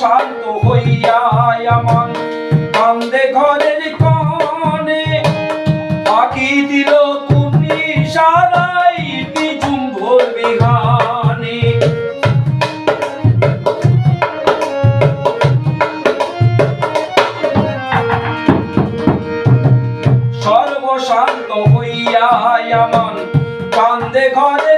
শান্ত হইয়া আমার কান্দে ঘরের কনে দিল কুনি সারাই ভোর বিহানে। সর্বশান্ত হইয়া কান্দে ঘরের